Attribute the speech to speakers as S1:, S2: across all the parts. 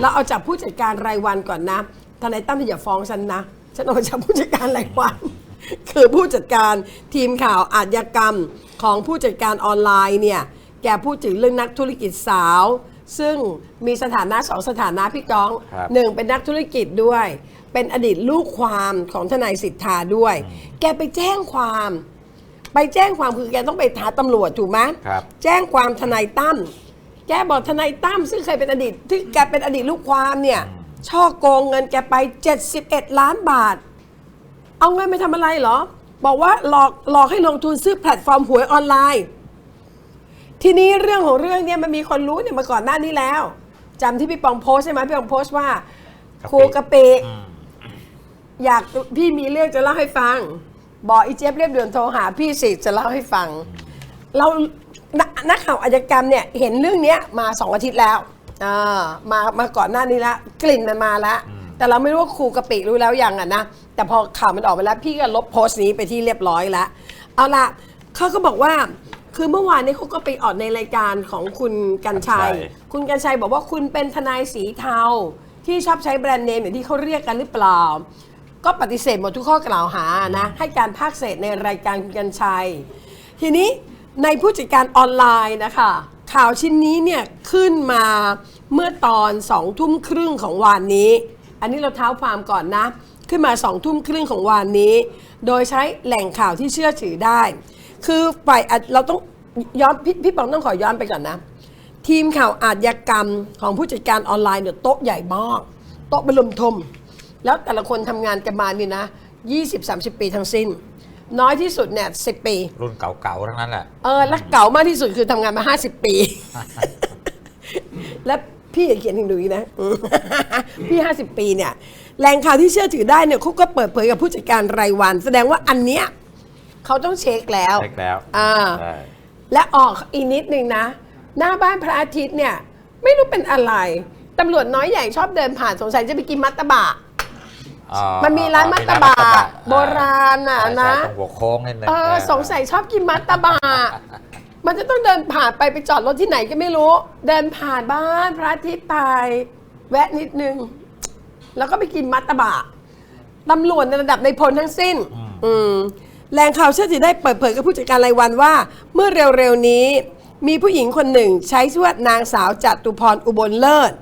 S1: เราเอาจากผู้จัดการรายวันก่อนนะทนายตั้มอย่าฟ้องฉันนะ ฉันเอาจากผู้จัดการรายวัน คือผู้จัดการทีมข่าวอาชญากรรมของผู้จัดการออนไลน์เนี่ย แกพูดถึงเรื่องนักธุรกิจสาว ซึ่งมีสถานะสองสถานะพี่ก้อง
S2: ครับ
S1: หนึ่งเป็นนักธุรกิจด้วย เป็นอดีตลูกความของทนายสิทธาด้วย แกไปแจ้งความ ไปแจ้งความคือแกต้องไปหาตำรวจถูกไหม
S2: ครับ
S1: แจ้งความทนายตั้ม แกบอกทนายตั้มซึ่งเคยเป็นอดีต ที่แกเป็นอดีตลูกความเนี่ย ช่อโกงเงินแกไป 71 ล้านบาท เอาเงินไปทำอะไรเหรอ บอกว่าหลอกหลอกให้ลงทุนซื้อแพลตฟอร์มหวยออนไลน์ ทีนี้เรื่องของเรื่องเนี่ยมันมีคนรู้เนี่ยมาก่อนหน้านี้แล้วจำที่พี่ปองโพสต์ใช่ไหมพี่ปองโพสต์ว่า
S2: กะปิ
S1: ครูกะปิอยากพี่มีเรื่องจะเล่าให้ฟัง บอกอีเจี๊ยบเรียบด่วนโทรหาพี่สิจะเล่าให้ฟัง เรา นนักข่าวอาชญากรรมเนี่ยเห็นเรื่องเนี้ยมาสองอาทิตย์แล้วอ่ามามาก่อนหน้านี้แล้วกลิ่นมันมาแล้วแต่เราไม่รู้ว่าครูกะปิรู้แล้วยังอะนะแต่พอข่าวมันออกไปแล้วพี่ก็ลบโพสต์นี้ไปที่เรียบร้อยแล้วเอาละเขาก็บอกว่า คือเมื่อวานนี้เขาก็ไปออกในรายการของคุณกัญชัย
S2: กัญชัย
S1: คุณกัญชัยบอกว่าคุณเป็นทนายสีเทา ที่ชอบใช้แบรนด์เนมอย่างที่เขาเรียกกันหรือเปล่า ก็ปฏิเสธหมดทุกข้อกล่าวหานะ ให้การภาคเศษในรายการคุณกัญชัย ทีนี้ ในผู้จัดการออนไลน์นะคะ ข่าวชิ้นนี้เนี่ยขึ้นมาเมื่อตอนสองทุ่มครึ่งของวานนี้ อันนี้เราเท้าความก่อนนะ ขึ้นมาสองทุ่มครึ่งของวานนี้ โดยใช้แหล่งข่าวที่เชื่อถือได้ คือฝ่ายเราต้องย้อนพี่พี่ปองต้องขอย้อนไปก่อนนะ ทีมข่าวอาชญากรรมของผู้จัดการออนไลน์เนี่ยโต๊ะใหญ่มากโต๊ะบรมทม แล้วแต่ละคนทำงานกันมานี่นะ20-30 ปีทั้งสิ้น น้อยที่สุดเนี่ย10ปี
S2: รุ่นเก่าๆทั้งนั้นแหละ
S1: เออและเก่ามากที่สุดคือทำงานมา 50 ปี และพี่เขียนถึงดูอีกนะอืมพี่ 50 ปีเนี่ยแหล่งข่าวที่เชื่อถือได้เนี่ยเขาก็เปิดเผยกับผู้จัดการรายวัน แสดงว่าอันเนี้ยเขาต้องเช็คแล้ว
S2: เช็คแล้ว
S1: อ่า
S2: ใช่
S1: และออกอีกนิดนึงนะ หน้าบ้านพระอาทิตย์เนี่ย ไม่รู้เป็นอะไรตำรวจน้อยใหญ่ชอบเดินผ่านสงสัยจะไปกินมัตตบะ
S2: อ๋อ
S1: มันมีร้านมัตตบะโบราณน่ะ
S2: ใช่
S1: นะ
S2: ใช่ตรงหัวโค้งนิดนึง
S1: เออสงสัยชอบกินมัตตบะมันจะต้องเดินผ่านไปไปจอดรถที่ไหนก็ไม่รู้ เดินผ่านบ้านพระอาทิตย์ไปแวะนิดนึง แล้วก็ไปกินมัตตบะตำรวจในระดับในพลทั้งสิ้น อืมแหล่งข่าวเชื่อถือได้เปิดเผยกับผู้จัดการรายวันว่า เมื่อเร็วๆนี้ มีผู้หญิงคนหนึ่งใช้ชื่อว่านางสาวจตุพรอุบลเลิศ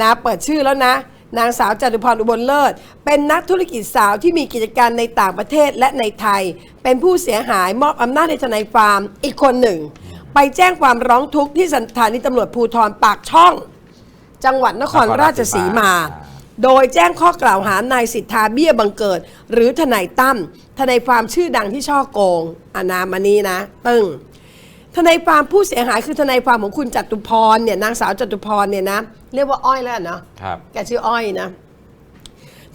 S1: นะเปิดชื่อแล้วนะ นางสาวจตุพรอุบลเลิศ เป็นนักธุรกิจสาวที่มีกิจการในต่างประเทศและในไทย เป็นผู้เสียหายมอบอำนาจในทนายฟาร์มอีกคนหนึ่ง ไปแจ้งความร้องทุกข์ที่สถานีตำรวจภูธรปากช่อง จังหวัดนครราชสีมา โดยแจ้งข้อกล่าวหานายสิทธาเบี้ยบังเกิด หรือทนายตั้มทนายฟาร์มชื่อดังที่ช่อโกงอานามานีนะ ตึ้ง ทนายฟาร์มผู้เสียหายคือทนายฟาร์มของคุณจตุพรเนี่ยนางสาวจตุพรเนี่ยนะเรียกว่าอ้อยแล้วกันเนาะ
S2: ครับ
S1: แกชื่ออ้อยนะ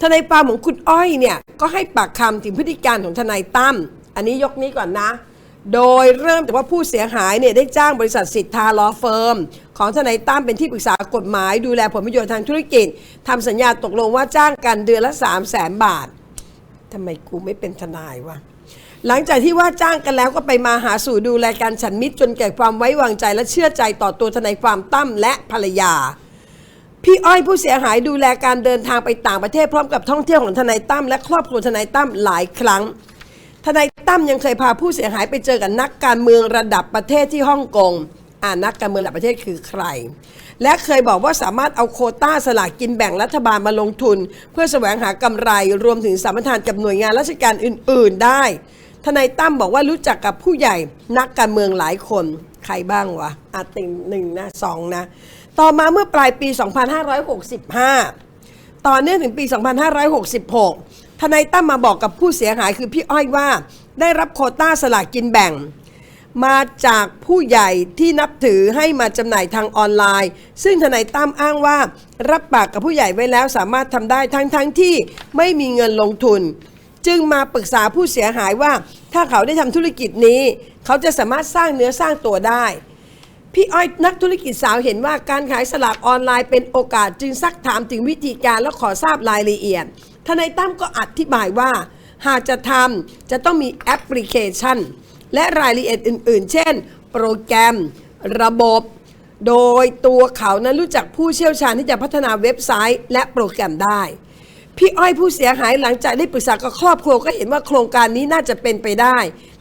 S1: ทนายฟาร์มของคุณอ้อยเนี่ยก็ให้ปากคำถึงพฤติการของทนายตั้มอันนี้ยกนี้ก่อนนะ โดยเริ่มจากว่าผู้เสียหายเนี่ยได้จ้างบริษัทสิทธาลอเฟิร์มของทนายตั้มเป็นที่ปรึกษากฎหมาย ดูแลผลประโยชน์ทางธุรกิจทำสัญญาตกลงว่าจ้างกันเดือนละ3 0 0แสนบาททำไมกูไม่เป็นทนายวะ หลังจากที่ว่าจ้างกันแล้วก็ไปมาหาสู่ดูแลการฉันมิตรจนเกิดความไว้วางใจและเชื่อใจต่อตัวทนายความตั้มและภรรยา พี่อ้อยผู้เสียหายดูแลการเดินทางไปต่างประเทศพร้อมกับท่องเที่ยวของทนายตั้มและครอบครัวทนายตั้มหลายครั้ง ทนายตั้มยังเคยพาผู้เสียหายไปเจอกับนักการเมืองระดับประเทศที่ฮ่องกงอ่านักการเมืองระดับประเทศคือใคร และเคยบอกว่าสามารถเอาโคต้าสลากกินแบ่งรัฐบาลมาลงทุน เพื่อแสวงหากำไรรวมถึงสามปทานกับหน่วยงานราชการอื่น ๆ ได้ ทนายตั้มบอกว่ารู้จักกับผู้ใหญ่นักการเมืองหลายคนใครบ้างวะอาติงหนึ่งนะสองนะ ต่อมาเมื่อปลายปี 2565 ต่อเนื่องถึงปี 2566 ทนายตั้มมาบอกกับผู้เสียหายคือพี่อ้อยว่า ได้รับโคต้าสลากกินแบ่ง มาจากผู้ใหญ่ที่นับถือให้มาจำหน่ายทางออนไลน์ ซึ่งทนายตั้มอ้างว่า รับปากกับผู้ใหญ่ไว้แล้วสามารถทำได้ทั้งทั้งที่ไม่มีเงินลงทุน จึงมาปรึกษาผู้เสียหายว่า ถ้าเขาได้ทำธุรกิจนี้ เขาจะสามารถสร้างเนื้อสร้างตัวได้ พี่อ้อยนักธุรกิจสาวเห็นว่าการขายสลากออนไลน์เป็นโอกาสจึงซักถามถึงวิธีการและขอทราบรายละเอียดทนายตั้มก็อธิบายว่า หากจะทำจะต้องมีแอปพลิเคชัน และรายละเอียดอื่น ๆ เช่น โปรแกรม ระบบ โดยตัวเขานั้นรู้จักผู้เชี่ยวชาญที่จะพัฒนาเว็บไซต์ และโปรแกรมได้ พี่อ้อยผู้เสียหายหลังจากได้ปรึกษากับครอบครัวก็เห็นว่าโครงการนี้น่าจะเป็นไปได้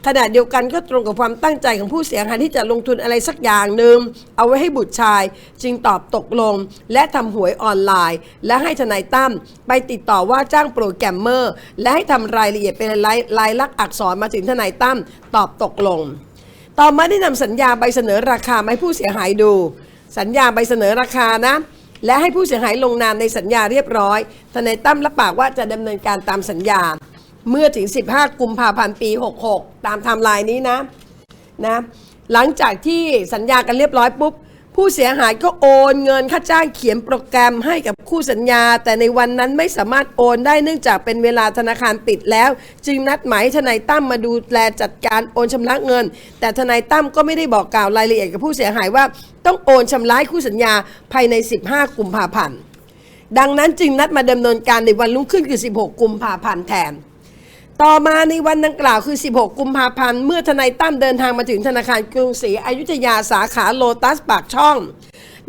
S1: ขณะเดียวกันก็ตรงกับความตั้งใจของผู้เสียหายที่จะลงทุนอะไรสักอย่างหนึ่งเอาไว้ให้บุตรชาย จึงตอบตกลง และทำหวยออนไลน์ และให้ทนายตั้มไปติดต่อว่าจ้างโปรแกรมเมอร์ และให้ทำรายละเอียดเป็นลายลายลักษณ์อักษรมาถึงทนายตั้มตอบตกลง ต่อมาได้นำสัญญาใบเสนอราคามาให้ผู้เสียหายดู สัญญาใบเสนอราคานะ และให้ผู้เสียหายลงนามในสัญญาเรียบร้อย ทนายตั้มรับปากว่าจะดำเนินการตามสัญญา เมื่อถึง 15 กุมภาพันธ์ปี 66 ตามไทม์ไลน์นี้นะนะ หลังจากที่สัญญากันเรียบร้อยปุ๊บ ผู้เสียหายก็โอนเงินค่าจ้างเขียนโปรแกรมให้กับคู่สัญญา แต่ในวันนั้นไม่สามารถโอนได้เนื่องจากเป็นเวลาธนาคารปิดแล้ว จึงนัดหมายทนายตั้มมาดูแลจัดการโอนชำระเงิน แต่ทนายตั้มก็ไม่ได้บอกกล่าวรายละเอียดกับผู้เสียหายว่า ต้องโอนชำระคู่สัญญาภายใน 15 กุมภาพันธ์ดังนั้นจึงนัดมาดำเนินการในวันรุ่งขึ้นคือ 16 กุมภาพันธ์แทน ต่อมาในวันดังกล่าวคือ 16 กุมภาพันธ์ เมื่อทนายตั้มเดินทางมาถึงธนาคารกรุงศรีอยุธยาสาขาโลตัสปากช่อง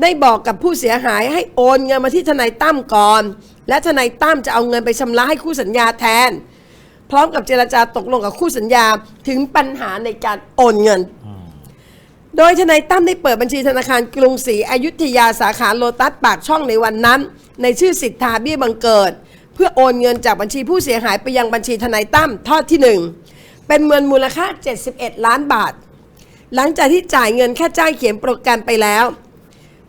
S1: ได้บอกกับผู้เสียหายให้โอนเงินมาที่ทนายตั้มก่อน และทนายตั้มจะเอาเงินไปชำระให้คู่สัญญาแทน พร้อมกับเจรจาตกลงกับคู่สัญญาถึงปัญหาในการโอนเงิน โดยทนายตั้มได้เปิดบัญชีธนาคารกรุงศรีอยุธยาสาขาโลตัสปากช่องในวันนั้น ในชื่อสิทธาเบี้ยบังเกิด เพื่อโอนเงินจากบัญชีผู้เสียหายไปยังบัญชีทนายตั้มทอดที่หนึ่งเป็นเงินมูลค่า 71 ล้านบาท หลังจากที่จ่ายเงินแค่จ้างเขียนโปรแกรมไปแล้ว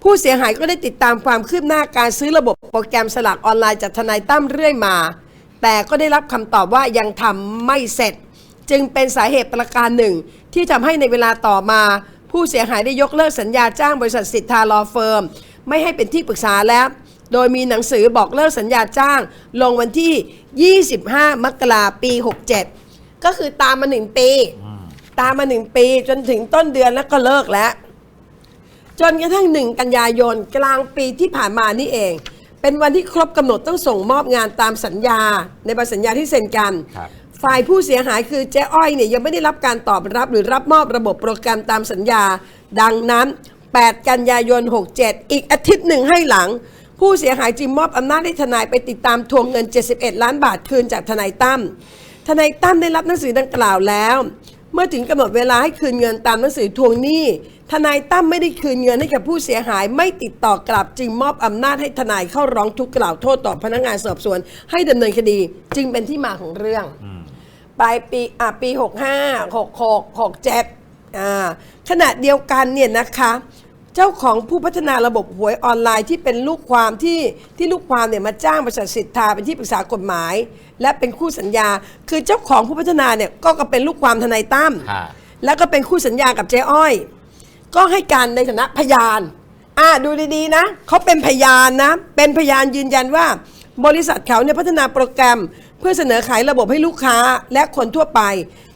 S1: ผู้เสียหายก็ได้ติดตามความคืบหน้าการซื้อระบบโปรแกรมสลากออนไลน์จากทนายตั้มเรื่อยมา แต่ก็ได้รับคำตอบว่ายังทำไม่เสร็จ จึงเป็นสาเหตุประการหนึ่ง ที่ทำให้ในเวลาต่อมา ผู้เสียหายได้ยกเลิกสัญญาจ้างบริษัทสิทธาลอเฟิร์มไม่ให้เป็นที่ปรึกษาแล้ว โดยมีหนังสือบอกเลิกสัญญาจ้าง ลงวันที่ 25 มกราปี 67 ก็คือตามมาหนึ่งปี ตามมาหนึ่งปีจนถึงต้นเดือนแล้วก็เลิกแล้ว จนกระทั่งหนึ่งกันยายนกลางปีที่ผ่านมานี่เอง เป็นวันที่ครบกำหนดต้องส่งมอบงานตามสัญญา ในใบสัญญาที่เซ็นกัน
S2: ครับ
S1: ฝ่ายผู้เสียหายคือเจ๊อ้อยเนี่ยยังไม่ได้รับการตอบรับหรือรับมอบระบบโปรแกรมตามสัญญา ดังนั้น 8 กันยายน 67 อีกอาทิตย์หนึ่งให้หลัง ผู้เสียหายจึงมอบอำนาจให้ทนายไปติดตามทวงเงิน 71 ล้านบาทคืนจากทนายตั้มทนายตั้มได้รับหนังสือดังกล่าวแล้ว เมื่อถึงกำหนดเวลาให้คืนเงินตามหนังสือทวงหนี้ ทนายตั้มไม่ได้คืนเงินให้กับผู้เสียหายไม่ติดต่อกลับ จึงมอบอำนาจให้ทนายเข้าร้องทุกข์กล่าวโทษต่อพนักงานสอบสวน ให้ดำเนินคดีจึงเป็นที่มาของเรื่องปลายปีอะปี 65 66 67อ่าขณะเดียวกันเนี่ยนะคะ เจ้าของผู้พัฒนาระบบหวยออนไลน์ที่เป็นลูกความที่ที่ลูกความเนี่ยมาจ้างบริษัทสิทธาเป็นที่ปรึกษากฎหมาย และเป็นคู่สัญญา คือเจ้าของผู้พัฒนาเนี่ยก็ก็เป็นลูกความทนายตั้ม
S2: ฮะ
S1: แล้วก็เป็นคู่สัญญากับเจ๊อ้อย ก็ให้การในฐานะพยาน อ่าดูดีๆนะเขาเป็นพยานนะ เป็นพยานยืนยันว่า บริษัทเขาเนี่ยพัฒนาโปรแกรม เพื่อเสนอขายระบบให้ลูกค้าและคนทั่วไป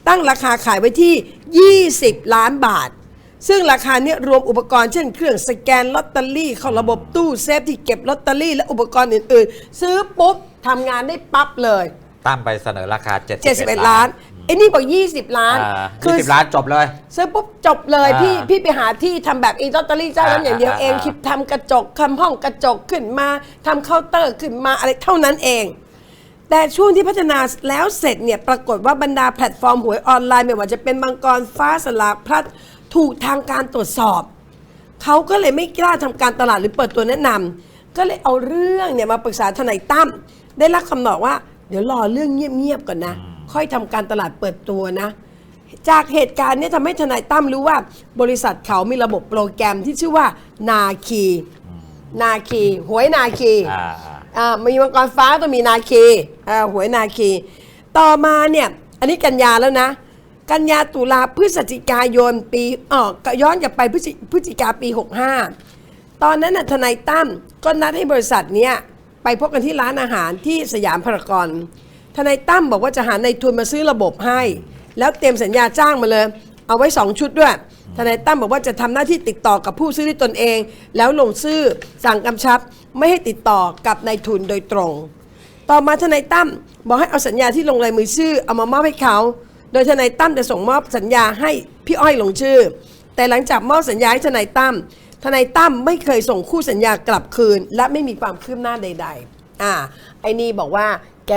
S1: ตั้งราคาขายไว้ที่ 20 ล้านบาท ซึ่งราคาเนี้รวมอุปกรณ์เช่นเครื่องสแกนลอตเตอรี่เข้าระบบตู้เซฟที่เก็บลอตเตอรี่และอุปกรณ์อื่นๆ ซื้อปุ๊บทำงานได้ปั๊บเลย
S2: ตั้มไปเสนอราคา 71
S1: 71 ล้านไอ้นี่บอก 20 ล้าน
S2: คือสิบล้านจบเลย
S1: ซื้อปุ๊บจบเลย
S2: อ่า
S1: พี่พี่ไปหาที่ทำแบบอีลอตเตอรี่เจ้านั้น
S2: อ่า
S1: อย่างเดียวเอง
S2: อ่า
S1: คิดทำกระจกทำห้องกระจกขึ้นมาทำเคาน์เตอร์ขึ้นมาอะไรเท่านั้นเอง แต่ช่วงที่พัฒนาแล้วเสร็จเนี่ย ปรากฏว่าบรรดาแพลตฟอร์มหวยออนไลน์ ไม่ว่าจะเป็นมังกรฟ้าสลากพลัด ถูกทางการตรวจสอบ เขาก็เลยไม่กล้าทำการตลาดหรือเปิดตัวแนะนำก็เลยเอาเรื่องเนี่ยมาปรึกษาทนายตั้มได้รับคำตอบว่า เดี๋ยวรอเรื่องเงียบๆก่อนนะ ค่อยทำการตลาดเปิดตัวนะ จากเหตุการณ์เนี้ทำให้ทนายตั้มรู้ว่า บริษัทเขามีระบบโปรแกรมที่ชื่อว่านาคี นาคีหวยนาคี
S2: อ่า
S1: อ่ามีมังกรฟ้าต้องมีนาคีอ่าหวยนาคี ต่อมาเนี่ยอันนี้กันยาแล้วนะ กันยาตุลาพฤศจิกายนปีอ๋อก็ย้อนกลับไปพฤศจิกาปี 65 ตอนนั้นทนายตั้มก็นัดให้บริษัทเนี้ยไปพบกันที่ร้านอาหารที่สยามพารากอนทนายตั้มบอกว่าจะหาในทุนมาซื้อระบบให้ แล้วเตรียมสัญญาจ้างมาเลย เอาไว้ 2 ชุดด้วยทนายตั้มบอกว่าจะทำหน้าที่ติดต่อกับผู้ซื้อด้วยตนเอง แล้วลงชื่อสั่งกำชับ ไม่ให้ติดต่อกับนายทุนโดยตรง ต่อมาทนายตั้มบอกให้เอาสัญญาที่ลงลายมือชื่อเอามามอบให้เขา โดยทนายตั้มจะส่งมอบสัญญาให้พี่อ้อยลงชื่อ แต่หลังจากมอบสัญญาให้ทนายตั้มทนายตั้มไม่เคยส่งคู่สัญญากลับคืน และไม่มีความคืบหน้าใด ๆ อ่า ไอ้นี่บอกว่า แก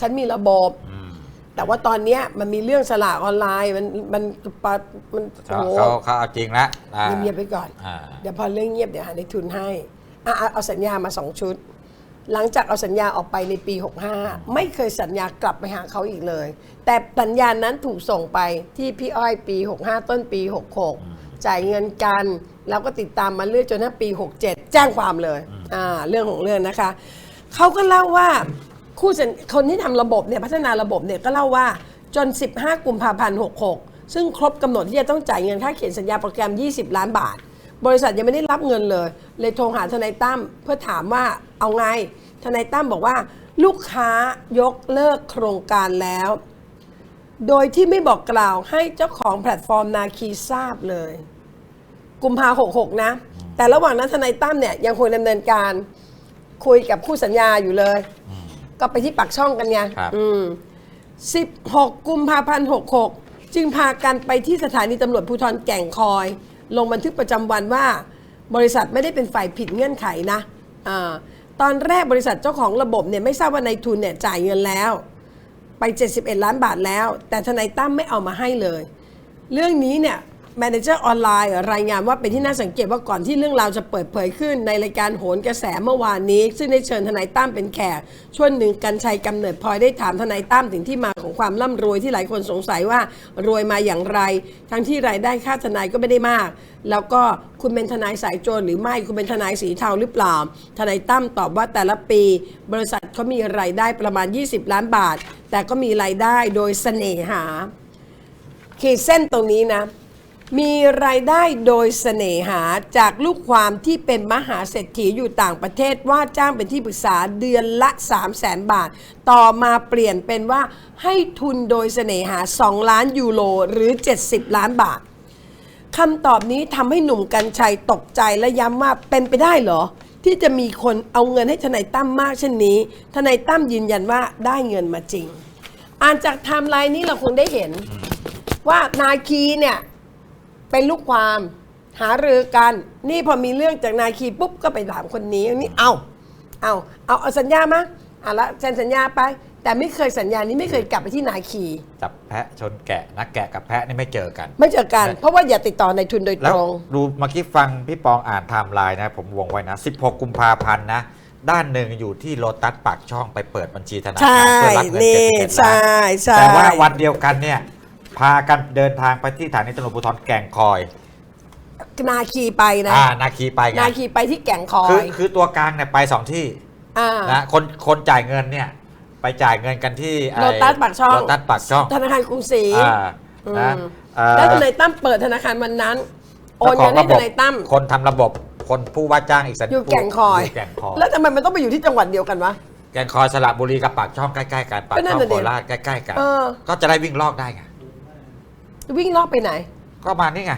S1: ฉันมีระบบ
S2: อืม
S1: แต่ว่าตอนเนี้ยมันมีเรื่องสลากออนไลน์ มันมันปะมันโอ้
S2: เขา
S1: โห
S2: เขาเขาเอาจริงแล้วอ่า
S1: เงียบๆไปก่อน
S2: อ่า
S1: เดี๋ยวพอเรื่องเงียบเดี๋ยวหาในทุนให้อะเอาเอาสัญญามาสองชุด หลังจากเอาสัญญาออกไปในปี 65 ไม่เคยสัญญากลับไปหาเขาอีกเลย แต่สัญญานั้นถูกส่งไปที่พี่อ้อยปี 65 ต้นปี 66 จ่ายเงินกัน แล้วก็ติดตามมาเรื่อยจนถึงปี 67 แจ้งความเลยอ่าเรื่องของเรื่องนะคะเขาก็เล่าว่าคู่สัญคนที่ทำระบบเนี่ยพัฒนาระบบเนี่ยก็เล่าว่าจน 15 กุมภาพันธ์ 66 ซึ่งครบกำหนดที่จะต้องจ่ายเงินค่าเขียนสัญญาโปรแกรม 20 ล้านบาท บริษัทยังไม่ได้รับเงินเลย เลยโทรหาทนายตั้มเพื่อถามว่าเอาไง ทนายตั้มบอกว่า ลูกค้ายกเลิกโครงการแล้ว โดยที่ไม่บอกกล่าวให้เจ้าของแพลตฟอร์มนาคีทราบเลย กุมภาหกหกนะ แต่ระหว่างนั้นทนายตั้มเนี่ยยังคงดำเนินการคุยกับคู่สัญญาอยู่เลย ก็ไปที่ปักช่องกันไง
S2: ครับ
S1: อืม 16 กุมภาพันธ์ 66 จึงพากันไปที่สถานีตำรวจภูธรแก่งคอย ลงบันทึกประจำวันว่า บริษัทไม่ได้เป็นฝ่ายผิดเงื่อนไขนะอะตอนแรกบริษัทเจ้าของระบบเนี่ยไม่ทราบว่านายทุนเนี่ยจ่ายเงินแล้วไป 71 ล้านบาทแล้ว แต่ทนายตั้มไม่เอามาให้เลย เรื่องนี้เนี่ย แมเนเจอร์ออนไลน์รายงานว่าเป็นที่น่าสังเกตว่าก่อนที่เรื่องราวจะเปิดเผยขึ้นในรายการโหนกระแสเมื่อวานนี้ ซึ่งได้เชิญทนายตั้มเป็นแขกช่วงหนึ่งกันชัยกำเนิดพลอยได้ถามทนายตั้มถึงที่มาของความร่ำรวยที่หลายคนสงสัยว่ารวยมาอย่างไร ทั้งที่รายได้ค่าทนายก็ไม่ได้มาก แล้วก็คุณเป็นทนายสายโจรหรือไม่คุณเป็นทนายสีเทาหรือเปล่า ทนายตั้มตอบว่าแต่ละปี บริษัทเขามีรายได้ประมาณ 20 ล้านบาท แต่ก็มีรายได้โดยเสน่หาขีดเส้นตรงนี้นะ มีรายได้โดยเสน่หาจากลูกความที่เป็นมหาเศรษฐีอยู่ต่างประเทศว่าจ้างเป็นที่ปรึกษาเดือนละ 3 0 0แสนบาท ต่อมาเปลี่ยนเป็นว่าให้ทุนโดยเสน่หา 2 ล้านยูโรหรือ 70 ล้านบาทคำตอบนี้ทำให้หนุ่มกัญชัยตกใจและย้ำว่าเป็นไปได้เหรอ ที่จะมีคนเอาเงินให้ทนายตั้มมากเช่นนี้ ทนายตั้มยืนยันว่าได้เงินมาจริง อ่านจากไทม์ไลน์นี้เราคงได้เห็นว่านาคีเนี่ย เป็นลูกความหารือกัน นี่พอมีเรื่องจากนาคีปุ๊บก็ไปถามคนนี้นี่เอาเอาเอาเอาสัญญามาอะละเซ็นสัญญาไป แต่ไม่เคยสัญญานี้ไม่เคยกลับไปที่นาคี
S2: จับแพะชนแกะนักแกะกับแพะนี่ไม่เจอกัน
S1: ไม่เจอกัน เพราะว่าอย่าติดต่อในทุนโดย
S2: แล้
S1: ต
S2: ว
S1: รง
S2: ดูเมื่อกี้ฟังพี่ปองอ่านไทม์ไลน์นะ ผมวงไว้นะ 16 กุมภาพันธ์นะ ด้านหนึ่งอยู่ที่โลตัสปากช่องไปเปิดบัญชีธนา
S1: ใช่
S2: คารเพื่อรับเงิน
S1: นี่
S2: 71
S1: ใช่
S2: ล้าน
S1: ใช่
S2: แต่ว่าวันเดียวกันเนี่ย พากันเดินทางไปที่สถานีตำรวจภูธรแก่งคอย
S1: นาคีไปนะ
S2: อ่านาคีไปไง
S1: นาคีไปที่แก่งคอ
S2: คือย คือตัวกลางเนี่ยไปสองที่
S1: อ่า
S2: นะคนคนจ่ายเงินเนี่ยไปจ่ายเงินกันที่ไอ้
S1: โลตัสปากช่อง
S2: โลตัสปากช่อง
S1: ธนาคารกรุงศรี
S2: อ่านะ
S1: อืม
S2: เอ่อ
S1: แล้วทนายตั้มเปิดธนาคารวันนั้น โอนเงินให้ทนายตั้ม
S2: คนทำระบบ คนผู้ว่าจ้างอีกสัก
S1: อยู่แก่งคอย
S2: แก่งคอย
S1: แล้วทำไมมันต้องไปอยู่ที่จังหวัดเดียวกันวะ
S2: แก่งคอยสระบุรีกับปากช่องใกล้ๆกันปาก
S1: ก็นั่
S2: ช่
S1: น
S2: อง
S1: น่ะดิ
S2: โคราชใกล้ๆกัน
S1: เออ
S2: ก็จะได้วิ่งลอกได้ไง
S1: วิ่งรอบไปไหน
S2: ก็มานี่ไง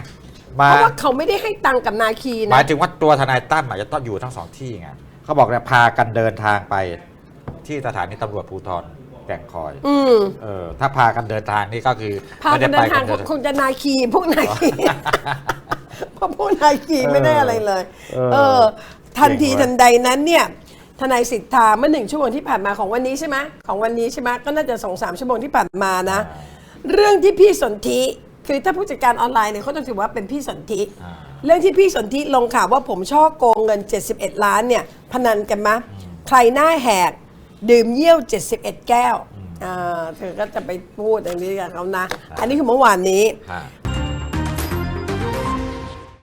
S1: เพ
S2: มา
S1: ราะว่าเขาไม่ได้ให้ตังค์กับนาคี
S2: ห
S1: นะ
S2: มายถึงว่าตัวทนายตั้มอาจจะต้องอยู่ทั้งสองที่ไงเขาบอกเนี่ยพากันเดินทางไปที่สถานีตำรวจภูธรแก่งคอย
S1: อืม
S2: เออ ถ้าพากันเดินทางนี่ก็คือ
S1: พากันเดินทาง
S2: ไม่ได้ไป
S1: คงจะนาคีพวกนาคีเพราะพวกนาคีไม่ได้อะไรเลย
S2: เออ
S1: เออ ทันที
S2: เก่งเว้ย
S1: ทันใดนั้นเนี่ย ทนายสิทธาเมื่อหนึ่งชั่วโมงที่ผ่านมาของวันนี้ใช่ไหมของวันนี้ใช่ไหมก็น่าจะสองสามชั่วโมงที่ผ่านมานะ เรื่องที่พี่สนธิคือถ้าผู้จัดการออนไลน์เนี่ยเขาต้องถือว่าเป็นพี่สนธิ
S2: อ่า
S1: เรื่องที่พี่สนธิลงข่าวว่าผมช่อโกงเงิน 71 ล้านเนี่ยพนันกันมะ ใครหน้าแหกดื่มเยี่ยว 71 แก้วอ่าเธอก็จะไปพูดอย่างนี้กับเขานะ อันนี้คือเมื่อวานนี้
S2: ฮะ